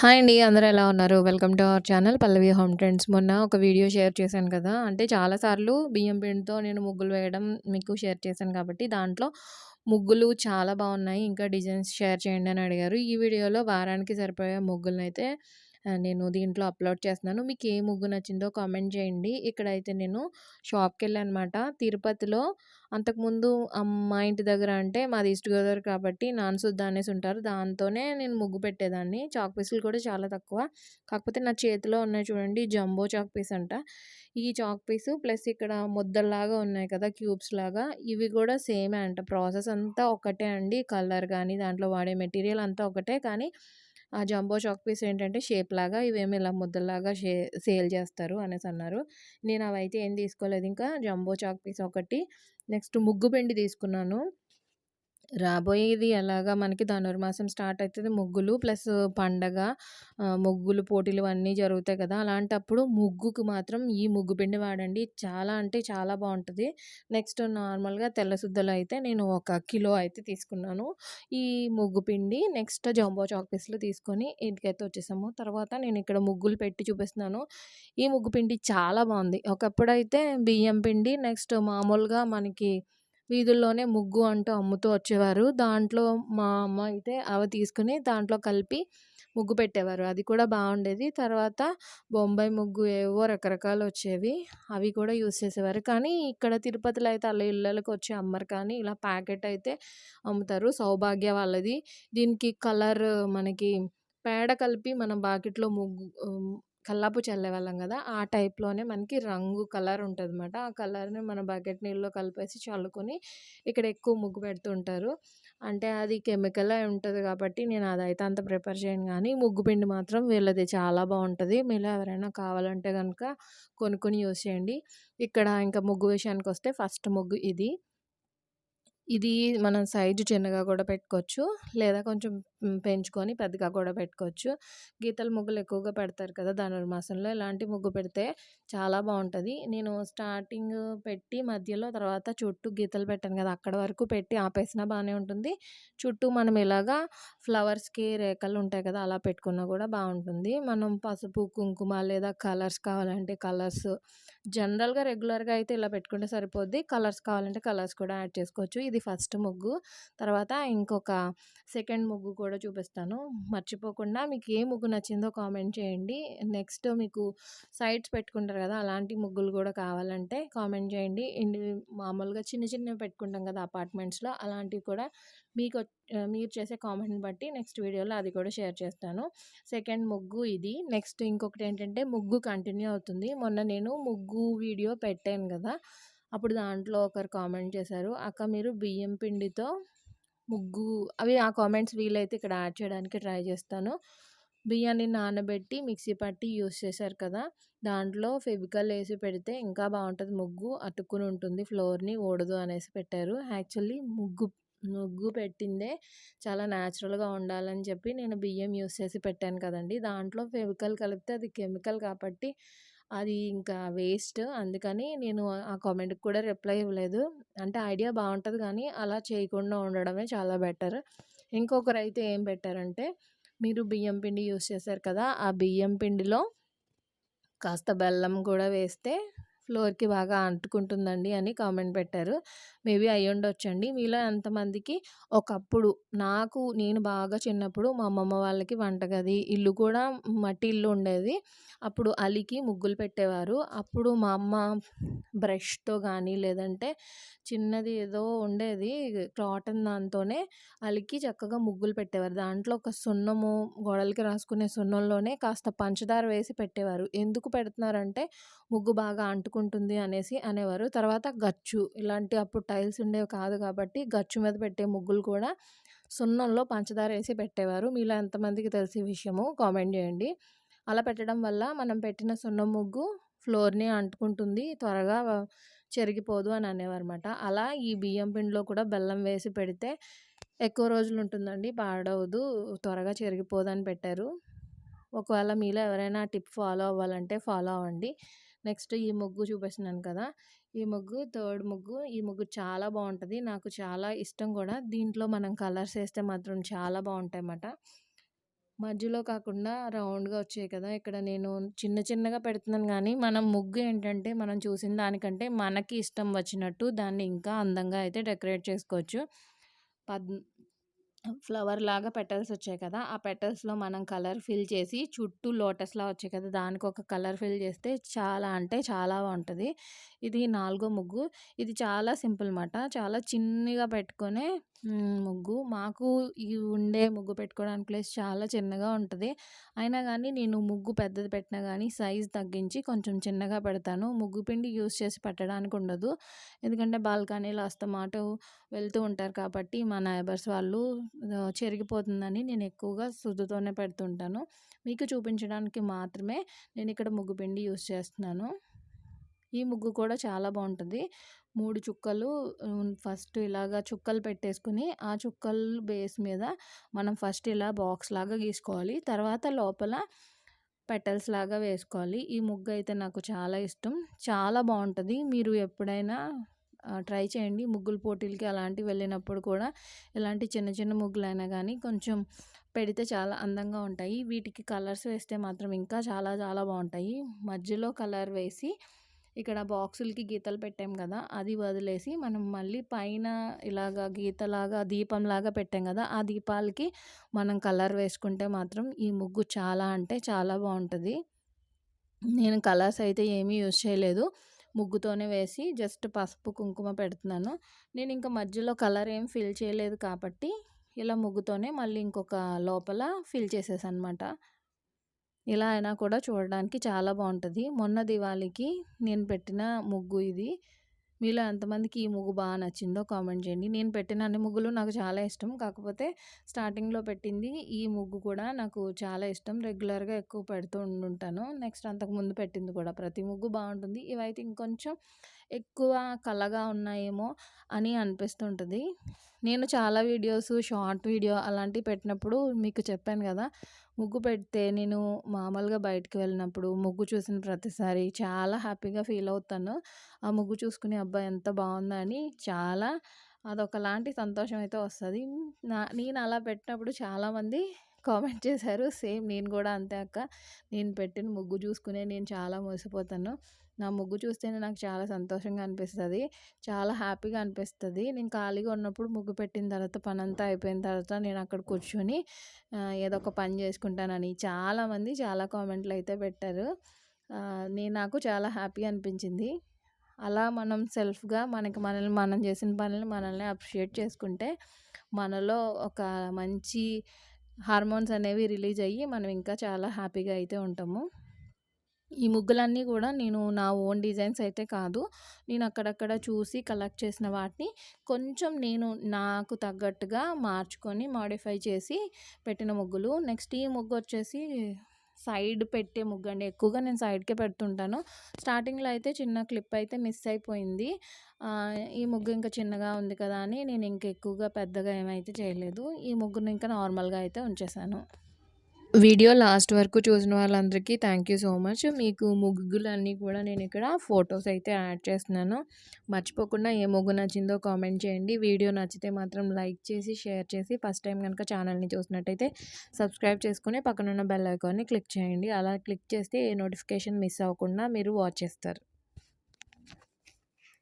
Hi అండి అందరూ ఎలా ఉన్నారు? Welcome to our channel Pallavi home trends. మొన్న ఒక వీడియో షేర్ చేశాను కదా అంటే చాలాసార్లు బియ్యం పిండితో నేను ముగ్గులు వేయడం మీకు షేర్ చేశాను కాబట్టి దాంట్లో ముగ్గులు చాలా బాగున్నాయి. ఇంకా డిజైన్స్ షేర్ చేయండి అని అడిగారు. ఈ వీడియోలో వారానికి సరిపోయే ముగ్గులను అయితే నేను దీంట్లో అప్లోడ్ చేస్తున్నాను. మీకు ఏ ముగ్గు నచ్చిందో కామెంట్ చేయండి. ఇక్కడైతే నేను షాప్కి వెళ్ళానమాట తిరుపతిలో అంతకుముందు మా ఇంటి దగ్గర అంటే మాది ఈస్ట్ గోదావరి కాబట్టి నాన్ శుద్ధ అనేసి ఉంటారు. దాంతోనే నేను ముగ్గు పెట్టేదాన్ని. చాక్ పీసులు కూడా చాలా తక్కువ. కాకపోతే నా చేతిలో ఉన్నాయి చూడండి జంబో చాక్ పీస్ అంట. ఈ చాక్ పీసు ప్లస్ ఇక్కడ ముద్దల్లాగా ఉన్నాయి కదా క్యూబ్స్ లాగా. ఇవి కూడా సేమే అంట. ప్రాసెస్ అంతా ఒకటే అండి. కలర్ కానీ దాంట్లో వాడే మెటీరియల్ అంతా ఒకటే. కానీ ఆ జంబో చాక్ పీస్ ఏంటంటే షేప్ లాగా ఇవేమి ఇలా ముద్దలాగా షే సేల్ చేస్తారు అనేసి అన్నారు. నేను అవైతే ఏం తీసుకోలేదు. ఇంకా జంబో చాక్ పీస్ ఒకటి నెక్స్ట్ ముగ్గు పిండి తీసుకున్నాను. రాబోయేది ఎలాగా మనకి ధనుర్మాసం స్టార్ట్ అవుతుంది ముగ్గులు ప్లస్ పండగ ముగ్గులు పోటీలు అన్నీ జరుగుతాయి కదా. అలాంటప్పుడు ముగ్గుకు మాత్రం ఈ ముగ్గు పిండి వాడండి. చాలా అంటే చాలా బాగుంటుంది. నెక్స్ట్ నార్మల్గా తెల్లశుద్ధలు అయితే నేను ఒక కిలో అయితే తీసుకున్నాను. ఈ ముగ్గు పిండి నెక్స్ట్ జంబో చాక్పీస్లో తీసుకొని ఇంటికైతే వచ్చేసాము. తర్వాత నేను ఇక్కడ ముగ్గులు పెట్టి చూపిస్తున్నాను. ఈ ముగ్గు పిండి చాలా బాగుంది. ఒకప్పుడు అయితే బియ్యం పిండి నెక్స్ట్ మామూలుగా మనకి వీధుల్లోనే ముగ్గు అంటూ అమ్ముతూ వచ్చేవారు. దాంట్లో మా అమ్మ అయితే అవి తీసుకుని దాంట్లో కలిపి ముగ్గు పెట్టేవారు. అది కూడా బాగుండేది. తర్వాత బొంబాయి ముగ్గు ఏవో రకరకాలు వచ్చేవి. అవి కూడా యూస్ చేసేవారు. కానీ ఇక్కడ తిరుపతిలో అయితే అలా ఇళ్ళకి వచ్చి అమ్మరు. కానీ ఇలా ప్యాకెట్ అయితే అమ్ముతారు. సౌభాగ్య వాళ్ళది. దీనికి కలర్ మనకి పేడ కలిపి మనం బాకెట్లో ముగ్గు కల్లాపు చల్లేవాళ్ళం కదా! ఆ టైప్లోనే మనకి రంగు కలర్ ఉంటుంది అనమాట ఆ కలర్ని మన బకెట్ నీళ్ళలో కలిపేసి చల్లుకొని ఇక్కడ ఎక్కువ ముగ్గు పెడుతుంటారు. అంటే అది కెమికల్ అయి ఉంటుంది కాబట్టి నేను అదైతే అంత ప్రిపేర్ చేయను కానీ ముగ్గు పిండి మాత్రం వీళ్ళది చాలా బాగుంటుంది. మీరు ఎవరైనా కావాలంటే కనుక కొనుక్కొని యూస్ చేయండి. ఇక్కడ ఇంకా ముగ్గు విషయానికి వస్తే ఫస్ట్ ముగ్గు ఇది. ఇది మనం సైజు చిన్నగా కూడా పెట్టుకోవచ్చు. లేదా కొంచెం పెంచుకొని పెద్దగా కూడా పెట్టుకోవచ్చు. గీతల ముగ్గులు ఎక్కువగా పెడతారు కదా ధనుర్మాసంలో ఇలాంటి ముగ్గు పెడితే చాలా బాగుంటుంది. నేను స్టార్టింగ్ పెట్టి మధ్యలో తర్వాత చుట్టూ గీతలు పెట్టాను కదా అక్కడ వరకు పెట్టి ఆపేసినా బాగానే ఉంటుంది. చుట్టూ మనం ఇలాగా ఫ్లవర్స్కి రేఖలు ఉంటాయి కదా అలా పెట్టుకున్నా కూడా బాగుంటుంది. మనం పసుపు కుంకుమ లేదా కలర్స్ కావాలంటే కలర్స్. జనరల్గా రెగ్యులర్గా అయితే ఇలా పెట్టుకుంటే సరిపోద్ది. కలర్స్ కావాలంటే కలర్స్ కూడా యాడ్ చేసుకోవచ్చు. ఇది ఫస్ట్ ముగ్గు. తర్వాత ఇంకొక సెకండ్ ముగ్గు కూడా చూపిస్తాను. మర్చిపోకుండా మీకు ఏ ముగ్గు నచ్చిందో కామెంట్ చేయండి. నెక్స్ట్ మీకు సైడ్స్ పెట్టుకుంటారు కదా అలాంటి ముగ్గులు కూడా కావాలంటే కామెంట్ చేయండి. ఇండి మామూలుగా చిన్న చిన్నవి పెట్టుకుంటాం కదా అపార్ట్మెంట్స్లో అలాంటివి కూడా మీకు మీరు చేసే కామెంట్ని బట్టి నెక్స్ట్ వీడియోలో అది కూడా షేర్ చేస్తాను. సెకండ్ ముగ్గు ఇది. నెక్స్ట్ ఇంకొకటి ఏంటంటే ముగ్గు కంటిన్యూ అవుతుంది. మొన్న నేను ముగ్గు వీడియో పెట్టాను కదా అప్పుడు దాంట్లో ఒకరు కామెంట్ చేశారు అక్క మీరు బియ్యం పిండితో ముగ్గు అవి ఆ కామెంట్స్ వీలైతే ఇక్కడ యాడ్ చేయడానికి ట్రై చేస్తాను. బియ్యాన్ని నానబెట్టి మిక్సీ పట్టి యూస్ చేశారు కదా దాంట్లో ఫెవికల్ వేసి పెడితే ఇంకా బాగుంటుంది ముగ్గు అతుక్కుని ఉంటుంది ఫ్లోర్ని ఓడదు అనేసి పెట్టారు. యాక్చువల్లీ ముగ్గు ముగ్గు పెట్టిందే చాలా న్యాచురల్గా ఉండాలని చెప్పి నేను బియ్యం యూస్ చేసి పెట్టాను కదండి దాంట్లో ఫెవికల్ కలిపితే అది కెమికల్ కాబట్టి అది ఇంకా వేస్ట్. అందుకని నేను ఆ కామెంట్కి కూడా రిప్లై ఇవ్వలేదు. అంటే ఐడియా బాగుంటుంది కానీ అలా చేయకుండా ఉండడమే చాలా బెటర్. ఇంకొకరు అయితే ఏం పెట్టారంటే మీరు బియ్యం పిండి యూస్ చేశారు కదా ఆ బియ్యం పిండిలో కాస్త బెల్లం కూడా వేస్తే ఫ్లోర్కి బాగా అంటుకుంటుందండి అని కామెంట్ పెట్టారు. మేబీ అయ్యి ఉండొచ్చండి. మీలో ఎంతమందికి ఒకప్పుడు నాకు నేను బాగా చిన్నప్పుడు మా అమ్మమ్మ వాళ్ళకి వంటగది ఇల్లు కూడా మట్టి ఇల్లు ఉండేది. అప్పుడు అలికి ముగ్గులు పెట్టేవారు. అప్పుడు మా అమ్మ బ్రష్తో కానీ లేదంటే చిన్నది ఏదో ఉండేది క్లాటన్ దాంతోనే అలికి చక్కగా ముగ్గులు పెట్టేవారు. దాంట్లో ఒక సున్నము గోడలకి రాసుకునే సున్నంలోనే కాస్త పంచదార వేసి పెట్టేవారు. ఎందుకు పెడుతున్నారంటే ముగ్గు బాగా అంటుకుంటుంది అనేసి అనేవారు. తర్వాత గచ్చు ఇలాంటి అప్పుడు టైల్స్ ఉండేవి కాదు కాబట్టి గచ్చు మీద పెట్టే ముగ్గులు కూడా సున్నంలో పంచదార వేసి పెట్టేవారు. మీలో ఎంతమందికి తెలిసే విషయము కామెంట్ చేయండి. అలా పెట్టడం వల్ల మనం పెట్టిన సున్నం ముగ్గు ఫ్లోర్ని అంటుకుంటుంది త్వరగా చెరిగిపోదు అని అనేవారనమాట అలా ఈ బియ్యం పిండిలో కూడా బెల్లం వేసి పెడితే ఎక్కువ రోజులు ఉంటుందండి పాడవదు త్వరగా చెరిగిపోదు అని పెట్టారు. ఒకవేళ మీలో ఎవరైనా టిప్ ఫాలో అవ్వాలంటే ఫాలో అవ్వండి. నెక్స్ట్ ఈ ముగ్గు చూపిస్తున్నాను కదా ఈ ముగ్గు థర్డ్ ముగ్గు ఈ ముగ్గు చాలా బాగుంటుంది నాకు చాలా ఇష్టం కూడా దీంట్లో మనం కలర్స్ వేస్తే మాత్రం చాలా బాగుంటాయి అన్నమాట మధ్యలో కాకుండా రౌండ్‌గా వచ్చాయి కదా! ఇక్కడ నేను చిన్న చిన్నగా పెడుతున్నాను కానీ మనం ముగ్గు ఏంటంటే, మనం చూసిన దానికంటే మనకి ఇష్టం వచ్చినట్టు దాన్ని ఇంకా అందంగా అయితే డెకరేట్ చేసుకోవచ్చు. పద్ ఫ్లవర్ లాగా పెటల్స్ వచ్చాయి కదా! ఆ పెటల్స్‌లో మనం కలర్ ఫిల్ చేసి చుట్టూ లోటస్‌లా వచ్చాయి కదా! దానికి ఒక కలర్ ఫిల్ చేస్తే చాలా అంటే చాలా బాగుంటుంది ఇది నాలుగో ముగ్గు. ఇది చాలా సింపుల్ అన్నమాట చాలా చిన్నగా పెట్టుకునే ముగ్గు. మాకు ఈ ఉండే ముగ్గు పెట్టుకోవడానికి ప్లేస్ చాలా చిన్నగా ఉంటుంది అయినా కానీ నేను ముగ్గు పెద్దది పెట్టినా కానీ సైజ్ తగ్గించి కొంచెం చిన్నగా పెడతాను. ముగ్గు పిండి యూజ్ చేసి పెట్టడానికి ఉండదు. ఎందుకంటే బాల్కనీలో అస్తమాట వెళ్తూ ఉంటారు కాబట్టి మా నైబర్స్ వాళ్ళు చెరిగిపోతుందని నేను ఎక్కువగా సుద్దుతోనే పెడుతుంటాను. మీకు చూపించడానికి మాత్రమే నేను ఇక్కడ ముగ్గు పిండి యూజ్ చేస్తున్నాను. ఈ ముగ్గు కూడా చాలా బాగుంటుంది మూడు చుక్కలు ఫస్ట్ ఇలాగా చుక్కలు పెట్టేసుకుని ఆ చుక్కలు బేస్ మీద మనం ఫస్ట్ ఇలా బాక్స్ లాగా గీసుకోవాలి. తర్వాత లోపల పెటల్స్ లాగా వేసుకోవాలి. ఈ ముగ్గు అయితే నాకు చాలా ఇష్టం. చాలా బాగుంటుంది మీరు ఎప్పుడైనా ట్రై చేయండి. ముగ్గుల పోటీలకి అలాంటివి వెళ్ళినప్పుడు కూడా ఇలాంటి చిన్న చిన్న ముగ్గులైనా కానీ కొంచెం పెడితే చాలా అందంగా ఉంటాయి. వీటికి కలర్స్ వేస్తే మాత్రం ఇంకా చాలా చాలా బాగుంటాయి మధ్యలో కలర్ వేసి ఇక్కడ బాక్సులకి గీతలు పెట్టాం కదా! అది వదిలేసి మనం మళ్ళీ పైన ఇలాగా గీతలాగా దీపంలాగా పెట్టాం కదా! ఆ దీపాలకి మనం కలర్ వేసుకుంటే మాత్రం ఈ ముగ్గు చాలా అంటే చాలా బాగుంటుంది నేను కలర్స్ అయితే ఏమీ యూజ్ చేయలేదు. ముగ్గుతోనే వేసి జస్ట్ పసుపు, కుంకుమ పెడుతున్నాను. నేను ఇంకా మధ్యలో కలర్ ఏం ఫిల్ చేయలేదు కాబట్టి ఇలా ముగ్గుతోనే మళ్ళీ ఇంకొక లోపల ఫిల్ చేసేసానమాట. ఇలా అయినా కూడా చూడడానికి చాలా బాగుంటుంది మొన్న దివాళీకి నేను పెట్టిన ముగ్గు ఇది. మీలో ఎంతమందికి ఈ ముగ్గు బాగా నచ్చిందో కామెంట్ చేయండి. నేను పెట్టిన అన్ని ముగ్గులు నాకు చాలా ఇష్టం. కాకపోతే స్టార్టింగ్‌లో పెట్టింది ఈ ముగ్గు కూడా నాకు చాలా ఇష్టం. రెగ్యులర్‌గా ఎక్కువ పెడుతూ ఉండుంటాను. నెక్స్ట్ అంతకుముందు పెట్టింది కూడా. ప్రతి ముగ్గు బాగుంటుంది ఇవైతే ఇంకొంచెం ఎక్కువ కళగా ఉన్నాయేమో అని అనిపిస్తుంటుంది నేను చాలా వీడియోస్, షార్ట్ వీడియో అలాంటివి పెట్టినప్పుడు మీకు చెప్పాను కదా ముగ్గు పెడితే నేను మామూలుగా బయటకు వెళ్ళినప్పుడు ముగ్గు చూసిన ప్రతిసారి చాలా హ్యాపీగా ఫీల్ అవుతాను. ఆ ముగ్గు చూసుకునే అబ్బా! ఎంత బాగుందని చాలా అదొకలాంటి సంతోషం అయితే వస్తుంది నా నేను అలా పెట్టినప్పుడు చాలామంది కామెంట్ చేశారు. సేమ్ నేను కూడా అంతే అక్క. నేను పెట్టిన ముగ్గు చూసుకునే నేను చాలా మోసిపోతాను నా ముగ్గు చూస్తేనే నాకు చాలా సంతోషంగా అనిపిస్తుంది చాలా హ్యాపీగా అనిపిస్తుంది నేను ఖాళీగా ఉన్నప్పుడు ముగ్గు పెట్టిన తర్వాత పనంతా అయిపోయిన తర్వాత నేను అక్కడ కూర్చొని ఏదో ఒక పని చేసుకుంటానని చాలామంది చాలా కామెంట్లు అయితే పెట్టారు. నేను నాకు చాలా హ్యాపీ అనిపించింది. అలా మనం సెల్ఫ్‌గా మనకి మనల్ని మనం చేసిన పనులు మనల్ని అప్రిషియేట్ చేసుకుంటే మనలో ఒక మంచి హార్మోన్స్ అనేవి రిలీజ్ అయ్యి మనం ఇంకా చాలా హ్యాపీగా అయితే ఉంటాము. ఈ ముగ్గులన్నీ కూడా నేను నా ఓన్ డిజైన్స్ అయితే కాదు. నేను అక్కడక్కడ చూసి కలెక్ట్ చేసిన వాటిని కొంచెం నేను నాకు తగ్గట్టుగా మార్చుకొని మాడిఫై చేసి పెట్టిన ముగ్గులు. నెక్స్ట్ ఈ ముగ్గు వచ్చేసి సైడ్ పెట్టే ముగ్గండి. ఎక్కువగా నేను సైడ్‌కే పెడుతుంటాను. స్టార్టింగ్‌లో అయితే చిన్న క్లిప్ అయితే మిస్ అయిపోయింది. ఈ ముగ్గు ఇంకా చిన్నగా ఉంది కదా! అని నేను ఇంక ఎక్కువగా పెద్దగా ఏమైతే చేయలేదు. ఈ ముగ్గుని ఇంకా నార్మల్‌గా అయితే ఉంచేసాను వీడియో లాస్ట్ వరకు చూసిన వాళ్ళందరికీ థ్యాంక్ యూ సో మచ్. మీకు ముగ్గులన్నీ కూడా నేను ఇక్కడ ఫొటోస్ అయితే యాడ్ చేస్తున్నాను. మర్చిపోకుండా ఏ ముగ్గు నచ్చిందో కామెంట్ చేయండి. వీడియో నచ్చితే మాత్రం లైక్ చేసి, షేర్ చేసి ఫస్ట్ టైం కనుక ఛానల్‌ని చూసినట్టయితే సబ్స్క్రైబ్ చేసుకుని పక్కనున్న బెల్ ఐకాన్‌ని క్లిక్ చేయండి. అలా క్లిక్ చేస్తే ఏ నోటిఫికేషన్ మిస్ అవ్వకుండా మీరు వాచ్ చేస్తారు.